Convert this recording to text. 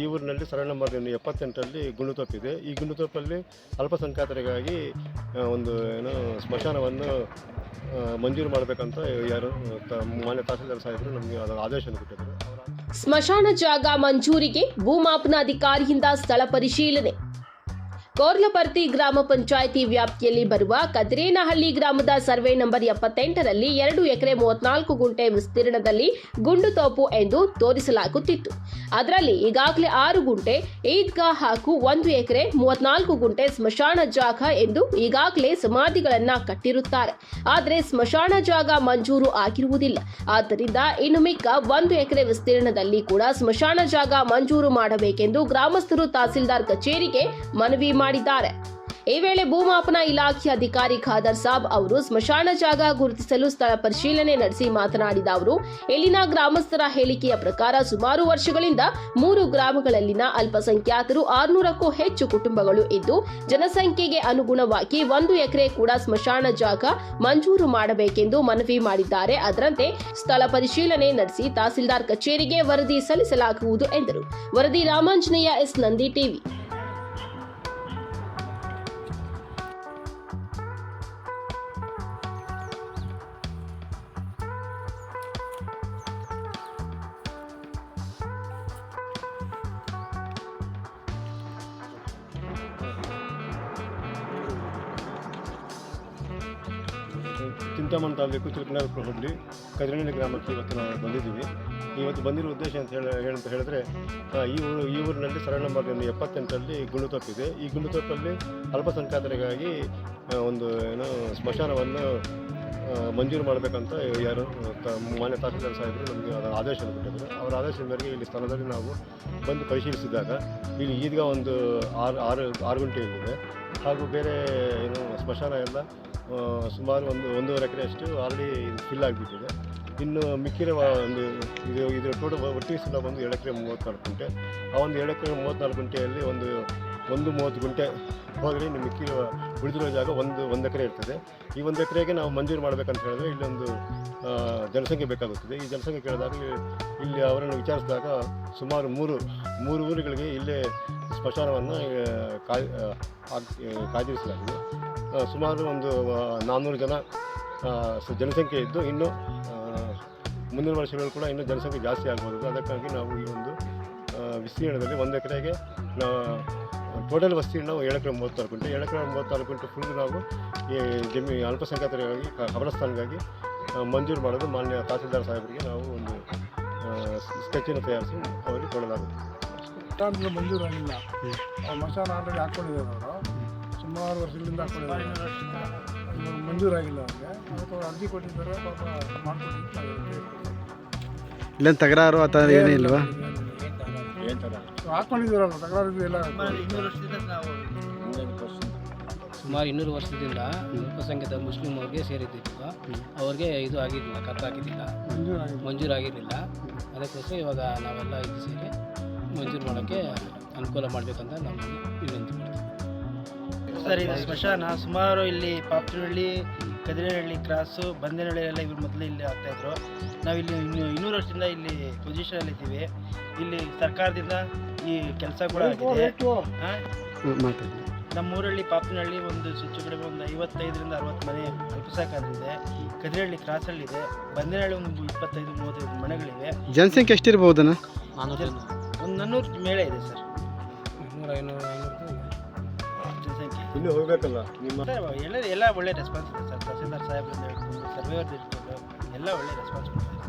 ಈ ಊರಿನಲ್ಲಿ ಸರಳ ನಂಬರ್ ಎಪ್ಪತ್ತೆಂಟರಲ್ಲಿ ಗುಂಡುತೋಪಿದೆ ಈ ಗುಂಡುತೋಪಲ್ಲಿ ಅಲ್ಪಸಂಖ್ಯಾತರಿಗಾಗಿ ಒಂದು, ಏನು, ಸ್ಮಶಾನವನ್ನು ಮಂಜೂರು ಮಾಡಬೇಕಂತ ಯಾರು ಮಾನ್ಯ ತಹಸೀಲ್ದಾರ್ ಸಾಹೇಬರು ನಮಗೆ ಅದರ ಆದೇಶವನ್ನು ಕೊಟ್ಟಿದ್ದಾರೆ. ಸ್ಮಶಾನ ಜಾಗ ಮಂಜೂರಿಗೆ ಭೂಮಾಪನ ಅಧಿಕಾರಿಯಿಂದ ಸ್ಥಳ ಪರಿಶೀಲನೆ. ಕೋರ್ಲಪರ್ತಿ ಗ್ರಾಮ ಪಂಚಾಯಿತಿ ವ್ಯಾಪ್ತಿಯಲ್ಲಿ ಬರುವ ಕದ್ರೇನಹಳ್ಳಿ ಗ್ರಾಮದ ಸರ್ವೆ ನಂಬರ್ ಎಪ್ಪತ್ತೆಂಟರಲ್ಲಿ ಎರಡು ಎಕರೆ ಮೂವತ್ನಾಲ್ಕು ಗುಂಟೆ ವಿಸ್ತೀರ್ಣದಲ್ಲಿ ಗುಂಡು ತೋಪು ಎಂದು ತೋರಿಸಲಾಗುತ್ತಿತ್ತು. ಅದರಲ್ಲಿ ಈಗಾಗಲೇ ಆರು ಗುಂಟೆ, ಈದ್ಗಾ ಹಾಗೂ ಒಂದು ಎಕರೆ ಮೂವತ್ನಾಲ್ಕು ಗುಂಟೆ ಸ್ಮಶಾನ ಜಾಗ ಎಂದು ಈಗಾಗಲೇ ಸಮಾಧಿಗಳನ್ನ ಕಟ್ಟಿರುತ್ತಾರೆ. ಆದರೆ ಸ್ಮಶಾನ ಜಾಗ ಮಂಜೂರು ಆಗಿರುವುದಿಲ್ಲ. ಆದ್ದರಿಂದ ಇನ್ನು ಮಿಕ್ಕ ಒಂದು ಎಕರೆ ವಿಸ್ತೀರ್ಣದಲ್ಲಿ ಕೂಡ ಸ್ಮಶಾನ ಜಾಗ ಮಂಜೂರು ಮಾಡಬೇಕೆಂದು ಗ್ರಾಮಸ್ಥರು ತಹಸೀಲ್ದಾರ್ ಕಚೇರಿಗೆ ಮನವಿ ಮಾಡಿದ್ದಾರೆ ಈ ವೇಳೆ ಭೂಮಾಪನ ಇಲಾಖೆ ಅಧಿಕಾರಿ ಖಾದರ್ ಸಾಬ್ ಅವರು ಸ್ಮಶಾನ ಜಾಗ ಗುರುತಿಸಲು ಸ್ಥಳ ಪರಿಶೀಲನೆ ನಡೆಸಿ ಮಾತನಾಡಿದ ಅವರು, ಇಲ್ಲಿನ ಗ್ರಾಮಸ್ಥರ ಹೇಳಿಕೆಯ ಪ್ರಕಾರ ಸುಮಾರು ವರ್ಷಗಳಿಂದ ಮೂರು ಗ್ರಾಮಗಳಲ್ಲಿನ ಅಲ್ಪಸಂಖ್ಯಾತರು ಆರುನೂರಕ್ಕೂ ಹೆಚ್ಚು ಕುಟುಂಬಗಳು ಇದ್ದು, ಜನಸಂಖ್ಯೆಗೆ ಅನುಗುಣವಾಗಿ ಒಂದು ಎಕರೆ ಕೂಡ ಸ್ಮಶಾನ ಜಾಗ ಮಂಜೂರು ಮಾಡಬೇಕೆಂದು ಮನವಿ ಮಾಡಿದ್ದಾರೆ. ಅದರಂತೆ ಸ್ಥಳ ಪರಿಶೀಲನೆ ನಡೆಸಿ ತಹಸೀಲ್ದಾರ್ ಕಚೇರಿಗೆ ವರದಿ ಸಲ್ಲಿಸಲಾಗುವುದು ಎಂದರು. ವರದಿ ರಾಮಾಂಜನೇಯ ಎಸ್. ನಂದಿ ಟಿವಿ. ಚಿಂತಾಮಣಿ ತಾಲೂಕು ಚಿಲಕನಗರ ಹುಬ್ಬಳ್ಳಿ ಕದಿರಣಿ ಗ್ರಾಮಕ್ಕೆ ಇವತ್ತು ನಾವು ಬಂದಿದ್ದೀವಿ. ಇವತ್ತು ಬಂದಿರೋ ಉದ್ದೇಶ ಅಂತ ಹೇಳಿ ಹೇಳಂತ ಹೇಳಿದ್ರೆ ಈ ಊರು, ಈ ಊರಿನಲ್ಲಿ ಸರಳ ನಂಬರ್ ಎಪ್ಪತ್ತೆಂಟರಲ್ಲಿ ಗುಂಡುತೋಪಿದೆ ಈ ಗುಂಡುತೋಪಲ್ಲಿ ಅಲ್ಪಸಂಖ್ಯಾತರಿಗಾಗಿ ಒಂದು, ಏನು, ಸ್ಮಶಾನವನ್ನು ಮಂಜೂರು ಮಾಡಬೇಕಂತ ಯಾರು ಮಾನ್ಯ ತಹಸೀಲ್ದಾರ್ ಸಾಹೇಬರು ನಮಗೆ ಅದರ ಆದೇಶವನ್ನು ಕೊಟ್ಟಿದ್ದರು. ಅವರ ಆದೇಶದ ಮೇರೆಗೆ ಇಲ್ಲಿ ಸ್ಥಳದಲ್ಲಿ ನಾವು ಬಂದು ಪರಿಶೀಲಿಸಿದಾಗ, ಇಲ್ಲಿ ಈಗ ಒಂದು ಆರು ಆರು ಆರು ಗಂಟೆ ಇಲ್ಲಿದೆ ಹಾಗೂ ಬೇರೆ ಸ್ಮಶಾನ ಎಲ್ಲ ಸುಮಾರು ಒಂದು ಒಂದೂವರೆ ಎಕರೆಯಷ್ಟು ಆಲ್ರೆಡಿ ಫಿಲ್ ಆಗಿಬಿಟ್ಟಿದೆ. ಇನ್ನು ಮಿಕ್ಕಿರುವ ಒಂದು ಇದು ಇದರ ಟೋಟಲ್ ಒಟ್ಟಿಗೆ ಸಲ ಬಂದು ಏಳು ಎಕರೆ ಮೂವತ್ತ್ನಾಲ್ಕು ಗುಂಟೆ. ಆ ಒಂದು ಏಳು ಎಕರೆ ಮೂವತ್ತ್ನಾಲ್ಕು ಗುಂಟೆಯಲ್ಲಿ ಒಂದು ಒಂದು ಮೂವತ್ತು ಗುಂಟೆ ಹೋದರೆ ಇನ್ನು ಮಿಕ್ಕಿರುವ ಉಳಿದಿರೋ ಜಾಗ ಒಂದು ಒಂದು ಎಕರೆ ಇರ್ತದೆ. ಈ ಒಂದು ಎಕರೆಗೆ ನಾವು ಮಂಜೂರು ಮಾಡಬೇಕಂತ ಹೇಳಿದ್ರೆ ಇಲ್ಲೊಂದು ಜನಸಂಖ್ಯೆ ಬೇಕಾಗುತ್ತದೆ. ಈ ಜನಸಂಖ್ಯೆ ಕೇಳಿದಾಗ ಇಲ್ಲಿ ಅವರನ್ನು ವಿಚಾರಿಸಿದಾಗ ಸುಮಾರು ಮೂರು ಮೂರು ಊರುಗಳಿಗೆ ಇಲ್ಲೇ ಕಾಯ್ ಆ, ಕಾಯ್ದಿರಿಸಲಾಗಿದೆ. ಸುಮಾರು ಒಂದು ನಾನ್ನೂರು ಜನ ಜನಸಂಖ್ಯೆ ಇದ್ದು ಇನ್ನು ಮುಂದಿನ ವರ್ಷಗಳಲ್ಲಿ ಕೂಡ ಇನ್ನೂ ಜನಸಂಖ್ಯೆ ಜಾಸ್ತಿ ಆಗ್ಬೋದು. ಅದಕ್ಕಾಗಿ ನಾವು ಈ ಒಂದು ವಿಸ್ತೀರ್ಣದಲ್ಲಿ ಒಂದು ಎಕರೆಗೆ ಟೋಟಲ್ ವಿಸ್ತೀರ್ಣ ಏಳು ಎಕರೆ ಮೂವತ್ತಾರು ಕ್ವಿಂಟು ಏಳು ಎಕರೆ ಮೂವತ್ತಾರು ಕ್ವಿಂಟು ಫುಲ್ ನಾವು ಈ ಜಮೀ ಅಲ್ಪಸಂಖ್ಯಾತರಿಗಾಗಿ ಕಬರಸ್ಥಾನಗಾಗಿ ಮಂಜೂರು ಮಾಡೋದು ಮಾನ್ಯ ತಹಸೀಲ್ದಾರ್ ಸಾಹೇಬರಿಗೆ ನಾವು ಒಂದು ಸ್ಕೆಚನ್ನು ತಯಾರಿಸಿ ಅವರಿಗೆ ಕೊಡಲಾಗುತ್ತೆ ಮಠಾಂತರ ಮಂಜೂರಾಗಿಲ್ಲ. ಅವ್ರು ಮಶಾನ ಆಲ್ರೆಡಿ ಹಾಕೊಂಡಿದ್ದಾರೆ ಅವರು. ಸುಮಾರು ವರ್ಷಗಳಿಂದ ಹಾಕೊಂಡಿದ್ದಾರೆ. ಅದು ಮಂಜೂರಾಗಿಲ್ಲ ಅವ್ರಿಗೆ. ಅವ್ರು ಅರ್ಜಿ ಕೊಟ್ಟಿದ್ದಾರೆ. ಪಾಪ ಹೇಳ್ತೀವಿ. ಇಲ್ಲೇನು ತಗರಾರು ಆ ಥರ ಏನೇ ಇಲ್ವಾ? ಹಾಕೊಂಡಿದ್ದೀರಲ್ಲ ತಗರಾರು ಇದು ಎಲ್ಲ ಸುಮಾರು ಇನ್ನೂರು ವರ್ಷದಿಂದ ಅಲ್ಪಸಂಖ್ಯಾತ ಮುಸ್ಲಿಂ ಅವ್ರಿಗೆ ಸೇರಿದ್ದಿತ್ತು ಅವ್ರಿಗೆ ಇದು ಆಗಿರಲಿಲ್ಲ ಕತ್ತಾಗಿದ್ದಿಲ್ಲ ಮಂಜೂರಾಗಿರಲಿಲ್ಲ ಮಂಜೂರಾಗಿಲ್ಲ. ಮಂಜೂರು ಆಗಿರಲಿಲ್ಲ ಅದಕ್ಕೋಸ್ಕರ ಇವಾಗ ನಾವೆಲ್ಲ ಇದು ಸೇರಿ ಮಂಜೂರು ಮಾಡೋಕ್ಕೆ ಅನುಕೂಲ ಮಾಡಬೇಕಂತ ನಾವು ವಿನಂತಿ ಮಾಡ್ತೀವಿ. ಸರ್ ಇದು ಸ್ಮಶಾನ. ಸುಮಾರು ಇಲ್ಲಿ ಪಾಪ್ತಿನಹಳ್ಳಿ ಕದಿರೇಹಳ್ಳಿ ಕ್ರಾಸು ಬಂದೇನಹಳ್ಳಿ ಎಲ್ಲ ಇವ್ರು ಮೊದಲು ಇಲ್ಲಿ ಆಗ್ತಾಯಿದ್ರು ನಾವಿಲ್ಲಿ ಇನ್ನು ಇನ್ನೂರು ವರ್ಷದಿಂದ ಇಲ್ಲಿ ಪೊಸಿಷನಲ್ಲಿ ಇದ್ದೀವಿ. ಇಲ್ಲಿ ಸರ್ಕಾರದಿಂದ ಈ ಕೆಲಸ ಕೂಡ ಆಗಿದೆ. ನಮ್ಮ ಊರಲ್ಲಿ ಪಾಪನಹಳ್ಳಿ ಒಂದು ಹೆಚ್ಚು ಕಡಿಮೆ ಒಂದು ಐವತ್ತೈದರಿಂದ ಅರವತ್ತು ಮನೆ ಅಲ್ಪಸಂಖ್ಯಾತರಿದೆ. ಕದಿರಹಳ್ಳಿ ಕ್ರಾಸಲ್ಲಿದೆ. ಬಂದೇನಹಳ್ಳಿ ಒಂದು ಇಪ್ಪತ್ತೈದು ಮೂವತ್ತೈದು ಮನೆಗಳಿವೆ. ಜನಸಂಖ್ಯೆ ಎಷ್ಟಿರ್ಬೋದಣ್ಣ ಒಂದು ನಾನ್ನೂರು ಮೇಲೆ ಇದೆ ಸರ್. ನೂರ ಐನೂರು ಐನೂರು ಇಲ್ಲಿ ಹೋಗ್ಬೇಕಲ್ಲ ಹೋಗಬೇಕಲ್ಲ ನಿಮ್ಮ ಮತ್ತೆ ಎಲ್ಲ ಎಲ್ಲ ಒಳ್ಳೆ ರೆಸ್ಪಾನ್ಸ್ ಇದೆ ಸರ್ ತಹಸೀಲ್ದಾರ್ ಸಾಹೇಬ್ರಿಂದ ಹಿಡ್ಕೊಂಡು ಸರ್ವೇವರ್ ಹಿಡ್ಕೊಂಡು ಎಲ್ಲ ಒಳ್ಳೆ ರೆಸ್ಪಾನ್ಸ್ ಕೊಡ್ತಾರೆ